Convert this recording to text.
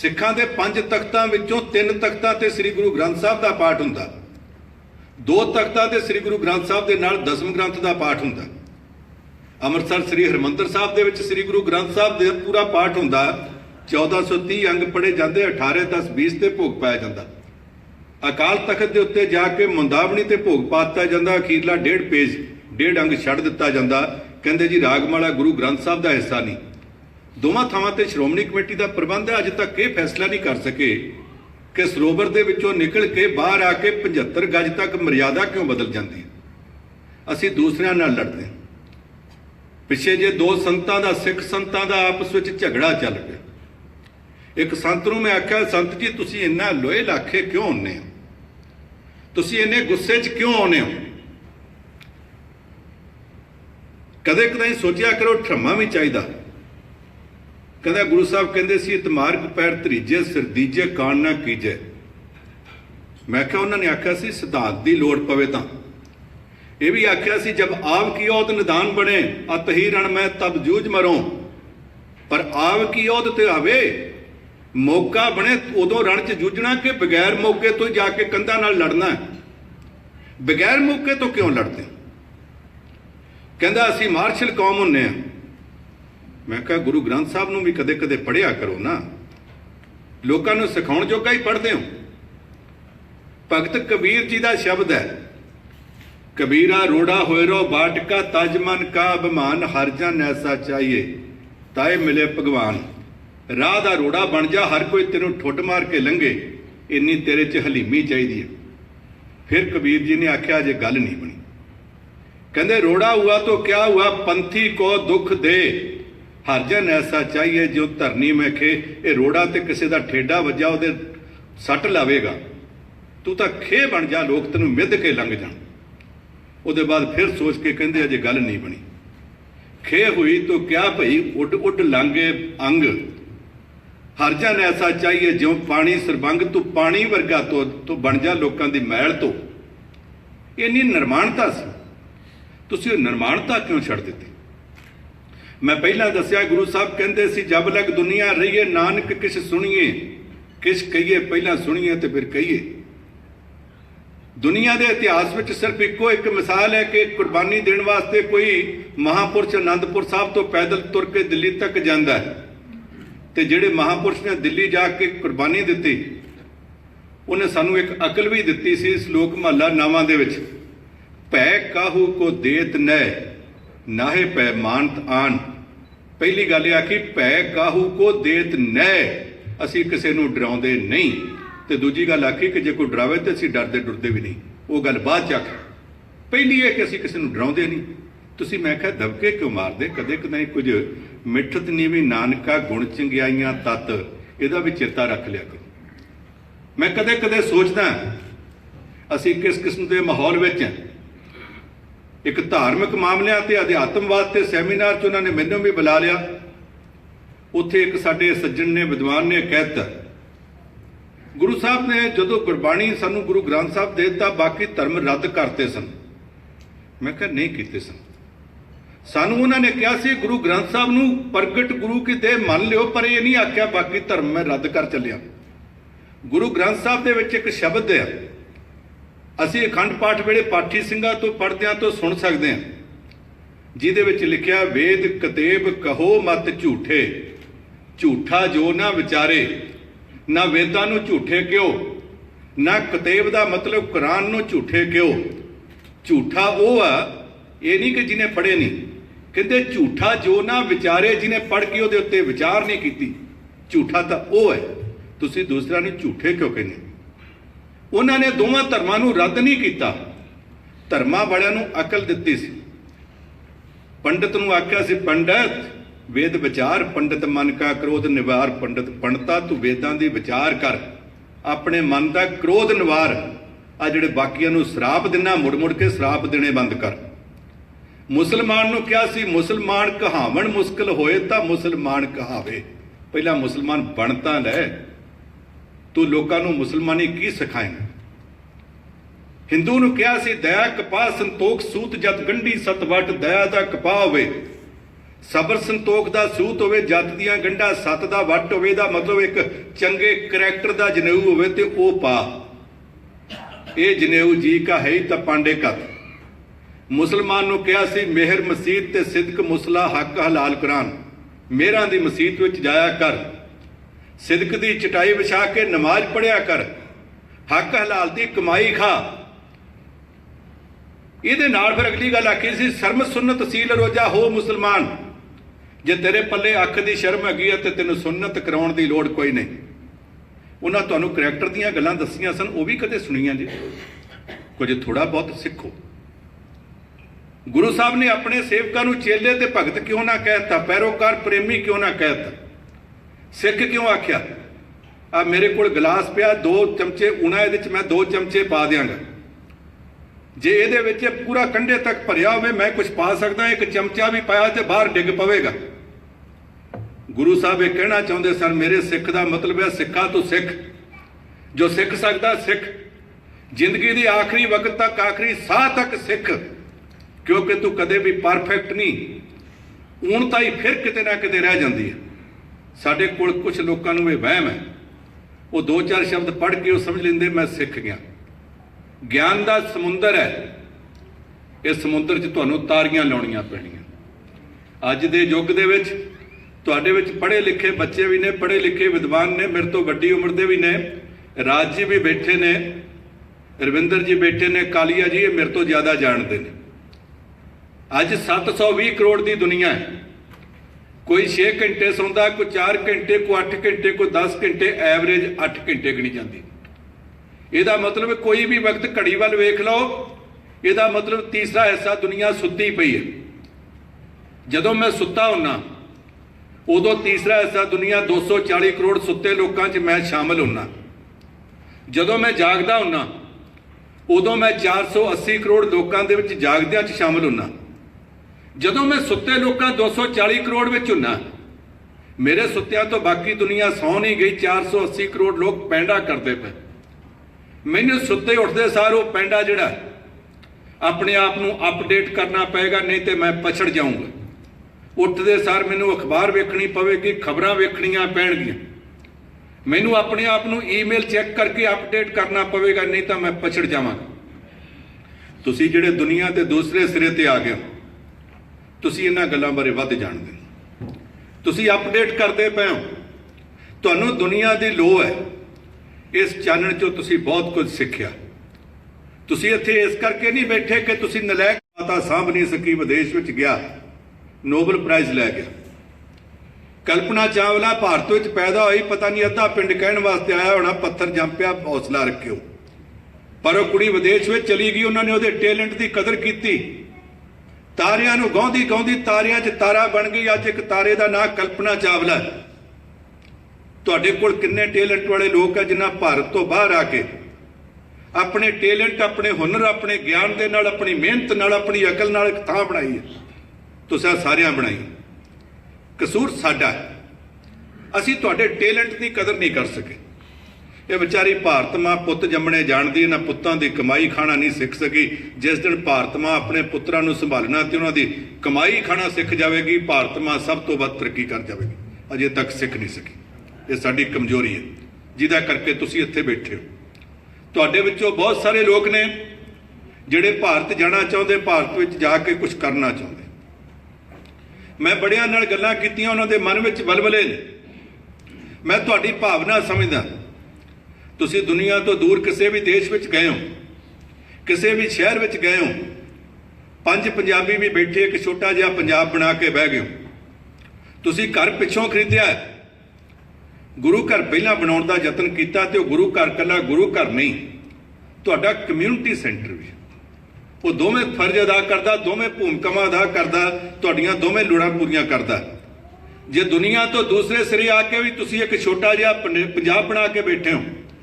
ਸਿੱਖਾਂ ਦੇ ਪੰਜ ਤਖਤਾਂ ਵਿੱਚੋਂ ਤਿੰਨ ਤਖਤਾਂ ਤੇ ਸ੍ਰੀ ਗੁਰੂ ਗ੍ਰੰਥ ਸਾਹਿਬ ਦਾ ਪਾਠ ਹੁੰਦਾ। ਦੋ ਤਖਤਾਂ ਤੇ ਸ੍ਰੀ ਗੁਰੂ ਗ੍ਰੰਥ ਸਾਹਿਬ ਦੇ ਨਾਲ ਦਸਮ ਗ੍ਰੰਥ ਦਾ ਪਾਠ ਹੁੰਦਾ। ਅੰਮ੍ਰਿਤਸਰ ਸ੍ਰੀ ਹਰਮੰਦਰ ਸਾਹਿਬ ਦੇ ਵਿੱਚ ਸ੍ਰੀ ਗੁਰੂ ਗ੍ਰੰਥ ਸਾਹਿਬ ਦੇ ਪੂਰਾ ਪਾਠ ਹੁੰਦਾ। 1430 ਅੰਗ ਪੜੇ ਜਾਂਦੇ 18 10 20 ਤੇ ਭੋਗ ਪਾਇਆ ਜਾਂਦਾ। ਅਕਾਲ ਤਖਤ ਦੇ ਉੱਤੇ ਜਾ ਕੇ ਮੁੰਦਾਵਣੀ ਤੇ ਭੋਗ ਪਾਤਾ ਜਾਂਦਾ। ਅਖੀਰਲਾ ਡੇਢ ਪੇਜ, ਡੇਢ ਅੰਗ ਛੱਡ ਦਿੱਤਾ ਜਾਂਦਾ। ਕਹਿੰਦੇ ਜੀ ਰਾਗਮਾਲਾ ਗੁਰੂ ਗ੍ਰੰਥ ਸਾਹਿਬ ਦਾ ਹਿੱਸਾ ਨਹੀਂ। ਦੋਵਾਂ ਥਾਵਾਂ ਤੇ ਸ਼੍ਰੋਮਣੀ ਕਮੇਟੀ ਦਾ ਪ੍ਰਬੰਧ ਹੈ। ਅਜੇ ਤੱਕ ਇਹ ਫੈਸਲਾ ਨਹੀਂ ਕਰ ਸਕੇ ਕਿ ਸਰੋਵਰ ਦੇ ਵਿੱਚੋਂ ਨਿਕਲ ਕੇ ਬਾਹਰ ਆ ਕੇ 75 ਗਜ ਤੱਕ ਮਰਿਆਦਾ ਕਿਉਂ ਬਦਲ ਜਾਂਦੀ ਹੈ? ਅਸੀਂ ਦੂਸਰਿਆਂ ਨਾਲ ਲੜਦੇ ਹਾਂ। ਪਿੱਛੇ ਜੇ ਦੋ ਸੰਤਾਂ ਦਾ, ਸਿੱਖ ਸੰਤਾਂ ਦਾ ਆਪਸ ਵਿੱਚ ਝਗੜਾ ਚੱਲ ਪਿਆ। ਇੱਕ ਸੰਤ ਨੂੰ ਮੈਂ ਆਖਿਆ, ਸੰਤ ਜੀ, ਤੁਸੀਂ ਇੰਨਾ ਲੋਹੇ ਲਾਖੇ ਕਿਉਂ ਹੁੰਨੇ ਹੋ? ਤੁਸੀਂ ਇੰਨੇ ਗੁੱਸੇ 'ਚ ਕਿਉਂ ਆਉਨੇ ਹੋ? ਕਦੇ ਕਦੇ ਸੋਚਿਆ ਕਰੋ, ਠਰਮਾ ਵੀ ਚਾਹੀਦਾ। ਕਹਿੰਦਾ ਗੁਰੂ ਸਾਹਿਬ ਕਹਿੰਦੇ ਸੀ ਇਤਮਾਰਕ ਪੈਰ ਧਰੀਜੇ ਸਰਦੀਜੇ ਕਾਣ ਨਾ ਕੀਜੇ। ਮੈਂ ਕਿਹਾ, ਉਹਨਾਂ ਨੇ ਆਖਿਆ ਸੀ, ਸਿਧਾਂਤ ਦੀ ਲੋੜ ਪਵੇ ਤਾਂ। ਇਹ ਵੀ ਆਖਿਆ ਸੀ, ਜਬ ਆਵ ਕੀ ਔਦ ਨਿਦਾਨ ਬਣੇ, ਅਤ ਹੀ ਰਣ ਮੈਂ ਤਬ ਜੂਝ ਮਰੋਂ। ਪਰ ਆਵ ਕੀ ਔਦ ਤੇ ਆਵੇ, ਮੌਕਾ ਬਣੇ, ਉਦੋਂ ਰਣ 'ਚ ਜੂਝਣਾ ਕਿ ਬਗੈਰ ਮੌਕੇ ਤੋਂ ਜਾ ਕੇ ਕੰਧਾਂ ਨਾਲ ਲੜਨਾ ਬਗੈਰ ਮੌਕੇ ਤੋਂ ਕਿਉਂ ਲੜਦੇ? ਕਹਿੰਦਾ, ਅਸੀਂ ਮਾਰਸ਼ਲ ਕੌਮ ਹੁੰਨੇ ਆ। ਮੈਂ ਕਿਹਾ, ਗੁਰੂ ਗ੍ਰੰਥ ਸਾਹਿਬ ਨੂੰ ਵੀ ਕਦੇ-ਕਦੇ ਪੜ੍ਹਿਆ ਕਰੋ ਨਾ। ਲੋਕਾਂ ਨੂੰ ਸਿਖਾਉਣ ਜੋਗਾ ਹੀ ਪੜ੍ਹਦੇ ਹੋ। ਭਗਤ ਕਬੀਰ ਜੀ ਦਾ ਸ਼ਬਦ ਹੈ, ਕਬੀਰਾ ਰੋੜਾ ਹੋਏ ਰੋ, ਬਾਟਕਾ ਤਜ ਮਨ ਕਾ ਅਭਿਮਾਨ, ਹਰ ਜਨ ਐਸਾ ਚਾਹੀਏ, ਤਾਏ ਮਿਲੇ ਭਗਵਾਨ। ਰਾਹ ਦਾ ਰੋੜਾ ਬਣ ਜਾ, ਹਰ ਕੋਈ ਤੈਨੂੰ ਠੁੱਟ ਮਾਰ ਕੇ ਲੰਘੇ, ਇੰਨੀ ਤੇਰੇ 'ਚ ਹਲੀਮੀ ਚਾਹੀਦੀ ਹੈ। ਫਿਰ ਕਬੀਰ ਜੀ ਨੇ ਆਖਿਆ ਜੇ ਗੱਲ ਨਹੀਂ ਬਣੀ। ਕਹਿੰਦੇ, ਰੋੜਾ ਹੁਆ ਤਾਂ ਕਿਆ ਹੁਆ, ਪੰਥੀ ਕੋ ਦੁੱਖ ਦੇ। ਹਰਜਨ ਐਸਾ ਚਾਹੀਏ ਜੋ ਧਰਨੀ ਮੈਂ ਖੇ ਇਹ ਰੋੜਾ ਤੇ ਕਿਸੇ ਦਾ ਠੇਡਾ ਵੱਜਾ ਉਹਦੇ ਸੱਟ ਲਾਵੇਗਾ। ਤੂੰ ਤਾਂ ਖੇ ਬਣ ਜਾ, ਲੋਕ ਤੈਨੂੰ ਮਿੱਧ ਕੇ ਲੰਘ ਜਾਣ। ਉਹਦੇ ਬਾਅਦ ਫਿਰ ਸੋਚ ਕੇ ਕਹਿੰਦੇ, ਅਜੇ ਗੱਲ ਨਹੀਂ ਬਣੀ। ਖੇ ਹੋਈ ਤੋ ਕਿਆ ਭਈ, ਉੱਡ ਉੱਡ ਲਾਂਗੇ ਅੰਗ। ਹਰਜਨ ਐਸਾ ਚਾਹੀਏ ਜਿਉ ਪਾਣੀ ਸਰਬੰਗ, ਤੂੰ ਪਾਣੀ ਵਰਗਾ ਤੋ, ਤੂੰ ਬਣ ਜਾ ਲੋਕਾਂ ਦੀ ਮੈਲ ਤੋਂ। ਇੰਨੀ ਨਿਰਮਾਣਤਾ ਸੀ। ਤੁਸੀਂ ਉਹ ਨਿਰਮਾਣਤਾ ਕਿਉਂ ਛੱਡ ਦਿੱਤੀ? ਮੈਂ ਪਹਿਲਾਂ ਦੱਸਿਆ, ਗੁਰੂ ਸਾਹਿਬ ਕਹਿੰਦੇ ਸੀ, ਜਬ ਲਗ ਦੁਨੀਆ ਰਹੀਏ, ਨਾਨਕ ਕਿਛ ਸੁਣੀਏ। ਕਿਛ ਕਹੀਏ, ਪਹਿਲਾਂ ਸੁਣੀਏ ਤੇ ਫਿਰ ਕਹੀਏ। ਦੁਨੀਆ ਦੇ ਇਤਿਹਾਸ ਵਿੱਚ ਸਿਰਫ ਇੱਕੋ ਇੱਕ ਮਿਸਾਲ ਹੈ ਕਿ ਕੁਰਬਾਨੀ ਦੇਣ ਵਾਸਤੇ ਕੋਈ ਮਹਾਪੁਰਸ਼ ਅਨੰਦਪੁਰ ਸਾਹਿਬ ਤੋਂ ਪੈਦਲ ਤੁਰ ਕੇ ਦਿੱਲੀ ਤੱਕ ਜਾਂਦਾ ਹੈ। ਤੇ ਜਿਹੜੇ ਮਹਾਪੁਰਸ਼ ਨੇ ਦਿੱਲੀ ਜਾ ਕੇ ਕੁਰਬਾਨੀ ਦਿੱਤੀ, ਉਹਨੇ ਸਾਨੂੰ ਇੱਕ ਅਕਲ ਵੀ ਦਿੱਤੀ ਸੀ ਸ਼ਲੋਕ ਮਹੱਲਾ ਨਾਵਾਂ ਦੇ ਵਿੱਚ। ਭੈ ਕਾਹੂ ਕੋ ਦੇਤ ਨੈ ਨਾਹੇ ਪੈ ਮਾਨਤ ਆਨ। ਪਹਿਲੀ ਗੱਲ ਇਹ ਆਖੀ ਭੈ ਕਾਹੂ ਕੋ ਦੇਤ ਨੈ ਅਸੀਂ ਕਿਸੇ ਨੂੰ ਡਰਾਉਂਦੇ ਨਹੀਂ। ਤੇ ਦੂਜੀ ਗੱਲ ਆਖੀ ਕਿ ਜੇ ਕੋਈ ਡਰਾਵੇ ਤੇ ਅਸੀਂ ਡਰਦੇ ਡਰਦੇ ਵੀ ਨਹੀਂ। ਉਹ ਗੱਲ ਬਾਅਦ ਚ ਆਖੀ। ਪਹਿਲੀ ਇਹ ਕਿ ਅਸੀਂ ਕਿਸੇ ਨੂੰ ਡਰਾਉਂਦੇ ਨਹੀਂ। ਤੁਸੀਂ ਮੈਂ ਕਿਹਾ ਦਬਕੇ ਕਿਉਂ ਮਾਰਦੇ? ਕਦੇ ਕਦੇ ਕੁਝ ਮਿੱਠਤ ਨੀਵੀਂ ਨਾਨਕਾ ਗੁਣ ਚੰਗਿਆਈਆਂ ਤਤ ਇਹਦਾ ਵੀ ਚੇਤਾ ਰੱਖ ਲਿਆ ਕਰੋ। ਮੈਂ ਕਦੇ ਕਦੇ ਸੋਚਦਾ, ਅਸੀਂ ਕਿਸ ਕਿਸਮ ਦੇ ਮਾਹੌਲ ਵਿੱਚ ਹਾਂ। ਇੱਕ ਧਾਰਮਿਕ ਮਾਮਲਿਆਂ ਤੇ ਅਧਿਆਤਮਵਾਦ ਤੇ ਸੈਮੀਨਾਰ 'ਚ ਉਹਨਾਂ ਨੇ ਮੈਨੂੰ ਵੀ ਬੁਲਾ ਲਿਆ। ਉੱਥੇ ਇੱਕ ਸਾਡੇ ਸੱਜਣ ਨੇ, ਵਿਦਵਾਨ ਨੇ ਕਹਿਤਾ, ਗੁਰੂ ਸਾਹਿਬ ਨੇ ਜਦੋਂ ਗੁਰਬਾਣੀ ਸਾਨੂੰ ਗੁਰੂ ਗ੍ਰੰਥ ਸਾਹਿਬ ਦੇ ਦਿੱਤਾ, ਬਾਕੀ ਧਰਮ ਰੱਦ ਕਰਤੇ ਸਨ। ਮੈਂ ਕਿਹਾ, ਨਹੀਂ ਕੀਤੇ ਸਨ। ਸਾਨੂੰ ਉਹਨਾਂ ਨੇ ਕਿਹਾ ਸੀ, ਗੁਰੂ ਗ੍ਰੰਥ ਸਾਹਿਬ ਨੂੰ ਪ੍ਰਗਟ ਗੁਰੂ ਕੀ ਦੇਹ ਮੰਨ ਲਿਓ, ਪਰ ਇਹ ਨਹੀਂ ਆਖਿਆ, ਬਾਕੀ ਧਰਮ ਮੈਂ ਰੱਦ ਕਰ ਚੱਲਿਆ। ਗੁਰੂ ਗ੍ਰੰਥ ਸਾਹਿਬ ਦੇ ਵਿੱਚ ਇੱਕ ਸ਼ਬਦ ਹੈ ਅਸੀਂ ਅਖੰਡ ਪਾਠ ਵੇਲੇ ਪਾਠੀ ਸਿੰਘਾਂ ਤੋਂ ਪੜ੍ਹਦਿਆਂ ਤੋਂ ਸੁਣ ਸਕਦੇ ਹਾਂ, ਜਿਹਦੇ ਵਿੱਚ ਲਿਖਿਆ, ਵੇਦ ਕਤੇਬ ਕਹੋ ਮਤ ਝੂਠੇ, ਝੂਠਾ ਜੋ ਨਾ ਵਿਚਾਰੇ, ਨਾ ਵੇਦਾਂ ਨੂੰ ਝੂਠੇ ਕਿਉ, ਨਾ ਕਤੇਬ ਦਾ ਮਤਲਬ ਕੁਰਾਨ ਨੂੰ ਝੂਠੇ ਕਿਉ। ਝੂਠਾ ਉਹ ਆ, ਇਹ ਨਹੀਂ ਕਿ ਜਿਹਨੇ ਪੜ੍ਹੇ ਨਹੀਂ, ਕਹਿੰਦੇ ਝੂਠਾ ਜੋ ਨਾ ਵਿਚਾਰੇ ਜਿਹਨੇ ਪੜ੍ਹ ਕੇ ਉਹਦੇ ਉੱਤੇ ਵਿਚਾਰ ਨਹੀਂ ਕੀਤੀ। ਝੂਠਾ ਤਾਂ ਉਹ ਹੈ, ਤੁਸੀਂ ਦੂਸਰਿਆਂ ਨੂੰ ਝੂਠੇ ਕਿਉਂ ਕਹਿੰਦੇ ਉਹਨਾਂ ਨੇ ਦੋਵਾਂ ਧਰਮਾਂ ਨੂੰ ਰੱਦ ਨਹੀਂ ਕੀਤਾ। ਧਰਮਾਂ ਵਾਲਿਆਂ ਨੂੰ ਅਕਲ ਦਿੱਤੀ ਸੀ। ਪੰਡਤ ਨੂੰ ਆਖਿਆ ਸੀ, ਪੰਡਤ, ਵੇਦ ਵਿਚਾਰ ਪੰਡਤ ਮਨ ਕਾ ਕ੍ਰੋਧ ਨਿਵਾਰ ਪੰਡਤ ਪੰਡਤਾ ਤੂੰ ਵੇਦਾਂ ਦੀ ਵਿਚਾਰ ਕਰ। ਆਪਣੇ ਮਨ ਦਾ ਕ੍ਰੋਧ ਨਿਵਾਰ। ਆ ਜਿਹੜੇ ਬਾਕੀਆਂ ਨੂੰ ਸ਼ਰਾਪ ਦਿਨਾ ਮੁੜ ਮੁੜ ਕੇ ਸ਼ਰਾਪ ਦੇਣੇ ਬੰਦ ਕਰ। ਮੁਸਲਮਾਨ ਨੂੰ ਕਿਹਾ ਸੀ, ਮੁਸਲਮਾਨ ਕਹਾਵਣ ਮੁਸ਼ਕਲ ਹੋਏ ਤਾਂ ਮੁਸਲਮਾਨ ਕਹਾਵੇ। ਪਹਿਲਾਂ ਮੁਸਲਮਾਨ ਬਣਤਾ ਲੈ ਤੂੰ ਲੋਕਾਂ ਨੂੰ ਮੁਸਲਮਾਨੀ ਕੀ ਸਿਖਾਏਂਗਾ? ਹਿੰਦੂ ਨੂੰ ਕਿਹਾ ਸੀ, ਦਇਆ ਕਪਾਹ ਸੰਤੋਖ ਸੂਤ ਜਤ ਗੰਢੀ ਸਤਵਟ ਦਇਆ ਦਾ ਕਪਾਹ ਹੋਵੇ। ਸਬਰ ਸੰਤੋਖ ਦਾ ਸੂਤ ਹੋਵੇ, ਜੱਤ ਦੀਆਂ ਗੰਢਾਂ ਸੱਤ ਦਾ ਵੱਟ ਹੋਵੇ ਦਾ ਮਤਲਬ ਇੱਕ ਚੰਗੇ ਕਰੈਕਟਰ ਦਾ ਜਨੇਊ ਹੋਵੇ ਤੇ ਉਹ ਪਾ। ਇਹ ਜਨੇਊ ਜੀ ਕਾ ਹੈ ਤਾਂ ਪਾਂਡੇ ਕਤ ਮੁਸਲਮਾਨ ਨੂੰ ਕਿਹਾ ਸੀ, ਮਿਹਰ ਮਸਜਿਦ ਤੇ ਸਿਦਕ ਮੁਸਲਾ ਹੱਕ ਹਲਾਲ ਕੁਰਾਨ। ਮਿਹਰਾਂ ਦੀ ਮਸਜਿਦ ਵਿੱਚ ਜਾਇਆ ਕਰ। ਸਿਦਕ ਦੀ ਚਟਾਈ ਵਿਛਾ ਕੇ ਨਮਾਜ਼ ਪੜਿਆ ਕਰ। ਹੱਕ ਹਲਾਲ ਦੀ ਕਮਾਈ ਖਾ। ਇਹਦੇ ਨਾਲ ਫਿਰ ਅਗਲੀ ਗੱਲ ਆਖੀ ਸੀ, ਸ਼ਰਮ ਸੁਨਨਤ ਸੀਲ ਰੋਜਾ ਹੋ ਮੁਸਲਮਾਨ। ਜੇ ਤੇਰੇ ਪੱਲੇ ਅੱਖ ਦੀ ਸ਼ਰਮ ਹੈਗੀ ਹੈ ਤੇ ਤੈਨੂੰ ਸੁਨਨਤ ਕਰਾਉਣ ਦੀ ਲੋੜ ਕੋਈ ਨਹੀਂ। ਉਹਨਾਂ ਤੁਹਾਨੂੰ ਕਰੈਕਟਰ ਦੀਆਂ ਗੱਲਾਂ ਦੱਸੀਆਂ ਸਨ, ਉਹ ਵੀ ਕਦੇ ਸੁਣੀਆਂ ਜੀ। ਕੁਝ ਥੋੜਾ ਬਹੁਤ ਸਿੱਖੋ। ਗੁਰੂ ਸਾਹਿਬ ਨੇ ਆਪਣੇ ਸੇਵਕਾਂ ਨੂੰ ਚੇਲੇ ਤੇ ਭਗਤ ਕਿਉਂ ਨਾ ਕਹਿਤਾ ਪੈਰੋਕਾਰ ਪ੍ਰੇਮੀ ਕਿਉਂ ਨਾ ਕਹਿਤਾ ਸਿੱਖ ਕਿਉਂ ਆਖਿਆ? ਆ ਮੇਰੇ ਕੋਲ ਗਲਾਸ ਪਿਆ, ਦੋ ਚਮਚੇ ਉਣਾ ਇਹਦੇ ਚ, ਮੈਂ ਦੋ ਚਮਚੇ ਪਾ ਦਿਆਂਗਾ। ਜੇ ਇਹਦੇ ਵਿੱਚ ਪੂਰਾ ਕੰਢੇ ਤੱਕ ਭਰਿਆ ਹੋਵੇ, ਮੈਂ ਕੁਝ ਪਾ ਸਕਦਾ, ਇੱਕ ਚਮਚਾ ਵੀ ਪਾਇਆ ਤੇ ਬਾਹਰ ਡਿੱਗ ਪਵੇਗਾ। ਗੁਰੂ ਸਾਹਿਬ ਇਹ ਕਹਿਣਾ ਚਾਹੁੰਦੇ ਸਨ, ਮੇਰੇ ਸਿੱਖ ਦਾ ਮਤਲਬ ਹੈ ਸਿੱਖਾ ਤੂੰ ਸਿੱਖ। ਜੋ ਸਿੱਖ ਸਕਦਾ, ਸਿੱਖ। ਜ਼ਿੰਦਗੀ ਦੀ ਆਖਰੀ ਵਕਤ ਤੱਕ, ਆਖਰੀ ਸਾਹ ਤੱਕ ਸਿੱਖ। ਕਿਉਂਕਿ ਤੂੰ ਕਦੇ ਵੀ ਪਰਫੈਕਟ ਨਹੀਂ। ਹੁਣ ਤਾਂ ਹੀ ਫਿਰ ਕਿਤੇ ਨਾ ਕਿਤੇ ਰਹਿ ਜਾਂਦੀ ਹੈ। ਸਾਡੇ ਕੋਲ ਕੁਝ ਲੋਕਾਂ ਨੂੰ ਇਹ ਵਹਿਮ ਹੈ। ਉਹ ਦੋ ਚਾਰ ਸ਼ਬਦ ਪੜ੍ਹ ਕੇ ਉਹ ਸਮਝ ਲੈਂਦੇ, ਮੈਂ ਸਿੱਖ ਗਿਆ। ਗਿਆਨ ਦਾ ਸਮੁੰਦਰ ਹੈ। ਇਸ ਸਮੁੰਦਰ 'ਚ ਤੁਹਾਨੂੰ ਤਾਰੀਆਂ ਲਾਉਣੀਆਂ ਪੈਣੀਆਂ। ਅੱਜ ਦੇ ਯੁੱਗ ਦੇ ਵਿੱਚ ਤੁਹਾਡੇ ਵਿੱਚ ਪੜ੍ਹੇ ਲਿਖੇ ਬੱਚੇ ਵੀ ਨੇ, ਪੜ੍ਹੇ ਲਿਖੇ ਵਿਦਵਾਨ ਨੇ, ਮੇਰੇ ਤੋਂ ਵੱਡੀ ਉਮਰ ਦੇ ਵੀ ਨੇ, ਰਾਜ ਜੀ ਵੀ ਬੈਠੇ ਨੇ, ਰਵਿੰਦਰ ਜੀ ਬੈਠੇ ਨੇ, ਕਾਲੀਆ ਜੀ ਇਹ ਮੇਰੇ ਤੋਂ ਜ਼ਿਆਦਾ ਜਾਣਦੇ ਨੇ। ਅੱਜ 720 ਕਰੋੜ ਦੀ ਦੁਨੀਆ ਹੈ। ਕੋਈ 6 ਘੰਟੇ ਸੌਂਦਾ, ਕੋਈ 4 ਘੰਟੇ, ਕੋਈ 8 ਘੰਟੇ, ਕੋਈ 10 ਘੰਟੇ ਐਵਰੇਜ 8 ਘੰਟੇ ਗਣੀ ਜਾਂਦੀ। ਇਹਦਾ ਮਤਲਬ ਕੋਈ ਵੀ ਵਕਤ ਘੜੀ ਵੱਲ ਵੇਖ ਲਓ, ਇਹਦਾ ਮਤਲਬ ਤੀਸਰਾ ਹਿੱਸਾ ਦੁਨੀਆ ਸੁੱਤੀ ਪਈ ਹੈ। ਜਦੋਂ ਮੈਂ ਸੁੱਤਾ ਹੁੰਨਾ, ਉਦੋਂ ਤੀਸਰਾ ਹਿੱਸਾ ਦੁਨੀਆ 240 ਕਰੋੜ ਸੁੱਤੇ ਲੋਕਾਂ 'ਚ ਮੈਂ ਸ਼ਾਮਲ ਹੁੰਨਾ। ਜਦੋਂ ਮੈਂ ਜਾਗਦਾ ਹੁੰਨਾ, ਉਦੋਂ ਮੈਂ 480 ਕਰੋੜ ਲੋਕਾਂ ਦੇ ਵਿੱਚ ਜਾਗਦਿਆਂ 'ਚ ਸ਼ਾਮਲ ਹੁੰਨਾ। ਜਦੋਂ ਮੈਂ ਸੁੱਤੇ ਲੋਕਾਂ 240 ਕਰੋੜ ਵਿੱਚ ਹੁੰਨਾ, ਮੇਰੇ ਸੁੱਤਿਆਂ ਤੋਂ ਬਾਕੀ ਦੁਨੀਆ ਸੌ ਨਹੀਂ ਗਈ 480 ਕਰੋੜ ਲੋਕ ਪੈਂਡਾ ਕਰਦੇ ਪਏ। ਮੈਨੂੰ ਸੁੱਤੇ ਉੱਠਦੇ ਸਾਰ ਉਹ ਪੈਂਡਾ ਜਿਹੜਾ, ਆਪਣੇ ਆਪ ਨੂੰ ਅਪਡੇਟ ਕਰਨਾ ਪਏਗਾ, ਨਹੀਂ ਤੇ ਮੈਂ ਪਛੜ ਜਾਊਂਗਾ। ਉੱਠਦੇ ਸਾਰ ਮੈਨੂੰ ਅਖਬਾਰ ਵੇਖਣੀ ਪਵੇਗੀ, ਖਬਰਾਂ ਵੇਖਣੀਆਂ ਪੈਣਗੀਆਂ। ਮੈਨੂੰ ਆਪਣੇ ਆਪ ਨੂੰ ਈਮੇਲ ਚੈੱਕ ਕਰਕੇ ਅਪਡੇਟ ਕਰਨਾ ਪਵੇਗਾ, ਨਹੀਂ ਤਾਂ ਮੈਂ ਪਛੜ ਜਾਵਾਂਗਾ। ਤੁਸੀਂ ਜਿਹੜੇ ਦੁਨੀਆ ਦੇ ਦੂਸਰੇ ਸਿਰੇ ਤੇ ਆ ਗਏ ਹੋ ਤੁਸੀਂ ਇਹਨਾਂ ਗੱਲਾਂ ਬਾਰੇ ਵੱਧ ਜਾਣਦੇ ਹੋ। ਤੁਸੀਂ ਅਪਡੇਟ ਕਰਦੇ ਪਏ ਹੋ। ਤੁਹਾਨੂੰ ਦੁਨੀਆ ਦੀ ਲੋੜ ਹੈ। ਇਸ ਚਾਨਣ ਚੋਂ ਤੁਸੀਂ ਬਹੁਤ ਕੁਝ ਸਿੱਖਿਆ। ਤੁਸੀਂ ਇੱਥੇ ਇਸ ਕਰਕੇ ਨਹੀਂ ਬੈਠੇ ਕਿ ਤੁਸੀਂ ਨਲਾਇਕ ਮਾਤਾ ਸਾਂਭ ਨਹੀਂ ਸਕੀ, ਵਿਦੇਸ਼ ਵਿੱਚ ਗਿਆ ਨੋਬਲ ਪ੍ਰਾਈਜ਼ ਲੈ ਗਿਆ। ਕਲਪਨਾ ਚਾਵਲਾ ਭਾਰਤ ਵਿੱਚ ਪੈਦਾ ਹੋਈ, ਪਤਾ ਨਹੀਂ ਅੱਧਾ ਪਿੰਡ ਕਹਿਣ ਵਾਸਤੇ ਆਇਆ ਹੋਣਾ, ਪੱਥਰ ਜੰਪਿਆ ਹੌਸਲਾ ਰੱਖਿਓ। ਪਰ ਉਹ ਕੁੜੀ ਵਿਦੇਸ਼ ਵਿੱਚ ਚਲੀ ਗਈ, ਉਹਨਾਂ ਨੇ ਉਹਦੇ ਟੈਲੈਂਟ ਦੀ ਕਦਰ ਕੀਤੀ। ਤਾਰਿਆਂ ਨੂੰ ਗਾਉਂਦੀ ਗਾਉਂਦੀ ਤਾਰਿਆਂ 'ਚ ਤਾਰਾ ਬਣ ਗਈ। ਅੱਜ ਇੱਕ ਤਾਰੇ ਦਾ ਨਾਂ ਕਲਪਨਾ ਚਾਵਲਾ ਹੈ। ਤੁਹਾਡੇ ਕੋਲ ਕਿੰਨੇ ਟੈਲੈਂਟ ਵਾਲੇ ਲੋਕ ਆ ਜਿਨ੍ਹਾਂ ਭਾਰਤ ਤੋਂ ਬਾਹਰ ਆ ਕੇ ਆਪਣੇ ਟੈਲੈਂਟ, ਆਪਣੇ ਹੁਨਰ, ਆਪਣੇ ਗਿਆਨ ਦੇ ਨਾਲ, ਆਪਣੀ ਮਿਹਨਤ ਨਾਲ, ਆਪਣੀ ਅਕਲ ਨਾਲ ਇੱਕ ਥਾਂ ਬਣਾਈ ਹੈ। ਤੁਸੀਂ ਸਾਰਿਆਂ ਬਣਾਈ। ਕਸੂਰ ਸਾਡਾ ਹੈ। ਅਸੀਂ ਤੁਹਾਡੇ ਟੈਲੈਂਟ ਦੀ ਕਦਰ ਨਹੀਂ ਕਰ ਸਕੇ। ਇਹ ਵਿਚਾਰੀ ਭਾਰਤ ਮਾਂ ਪੁੱਤ ਜੰਮਣੇ ਜਾਣਦੀ ਨਾ ਪੁੱਤਾਂ ਦੀ ਕਮਾਈ ਖਾਣਾ ਨਹੀਂ ਸਿੱਖ ਸਕੀ। ਜਿਸ ਦਿਨ ਭਾਰਤ ਮਾਂ ਆਪਣੇ ਪੁੱਤਰਾਂ ਨੂੰ ਸੰਭਾਲਣਾ ਤੇ ਉਹਨਾਂ ਦੀ ਕਮਾਈ ਖਾਣਾ ਸਿੱਖ ਜਾਵੇਗੀ, ਭਾਰਤ ਮਾਂ ਸਭ ਤੋਂ ਵੱਧ ਤਰੱਕੀ ਕਰ ਜਾਵੇਗੀ। ਅਜੇ ਤੱਕ ਸਿੱਖ ਨਹੀਂ ਸਕੀ। ਇਹ ਸਾਡੀ ਕਮਜ਼ੋਰੀ ਹੈ। ਜਿਹਦਾ ਕਰਕੇ ਤੁਸੀਂ ਇੱਥੇ ਬੈਠੇ ਹੋ। ਤੁਹਾਡੇ ਵਿੱਚੋਂ ਬਹੁਤ ਸਾਰੇ ਲੋਕ ਨੇ ਜਿਹੜੇ ਭਾਰਤ ਜਾਣਾ ਚਾਹੁੰਦੇ, ਭਾਰਤ ਵਿੱਚ ਜਾ ਕੇ ਕੁਝ ਕਰਨਾ ਚਾਹੁੰਦੇ। ਮੈਂ ਬੜਿਆਂ ਨਾਲ ਗੱਲਾਂ ਕੀਤੀਆਂ, ਉਹਨਾਂ ਦੇ ਮਨ ਵਿੱਚ ਬਲਬਲੇ ਨੇ। ਮੈਂ ਤੁਹਾਡੀ ਭਾਵਨਾ ਸਮਝਦਾ। ਤੁਸੀਂ ਦੁਨੀਆ ਤੋਂ ਦੂਰ ਕਿਸੇ ਵੀ ਦੇਸ਼ ਵਿੱਚ ਗਏ ਹੋ, ਕਿਸੇ ਵੀ ਸ਼ਹਿਰ ਵਿੱਚ ਗਏ ਹੋ, ਪੰਜ ਪੰਜਾਬੀ ਵੀ ਬੈਠੇ, ਇੱਕ ਛੋਟਾ ਜਿਹਾ ਪੰਜਾਬ ਬਣਾ ਕੇ ਬਹਿ ਗਏ ਹੋ। ਤੁਸੀਂ ਘਰ ਪਿੱਛੋਂ ਖਰੀਦਿਆ ਗੁਰੂ ਘਰ ਪਹਿਲਾਂ ਬਣਾਉਣ ਦਾ ਯਤਨ ਕੀਤਾ ਤੇ ਉਹ ਗੁਰੂ ਘਰ ਕੱਲਾ ਗੁਰੂ ਘਰ ਨਹੀਂ। ਤੁਹਾਡਾ ਕਮਿਊਨਿਟੀ ਸੈਂਟਰ ਵੀ। ਉਹ ਦੋਵੇਂ ਫਰਜ਼ ਅਦਾ ਕਰਦਾ, ਦੋਵੇਂ ਭੂਮਿਕਾਵਾਂ ਅਦਾ ਕਰਦਾ, ਤੁਹਾਡੀਆਂ ਦੋਵੇਂ ਲੋੜਾਂ ਪੂਰੀਆਂ ਕਰਦਾ। ਜੇ ਦੁਨੀਆ ਤੋਂ ਦੂਸਰੇ ਸਿਰੇ ਆ ਕੇ ਵੀ ਤੁਸੀਂ ਇੱਕ ਛੋਟਾ ਜਿਹਾ ਪੰਜਾਬ ਬਣਾ ਕੇ ਬੈਠੇ ਹੋ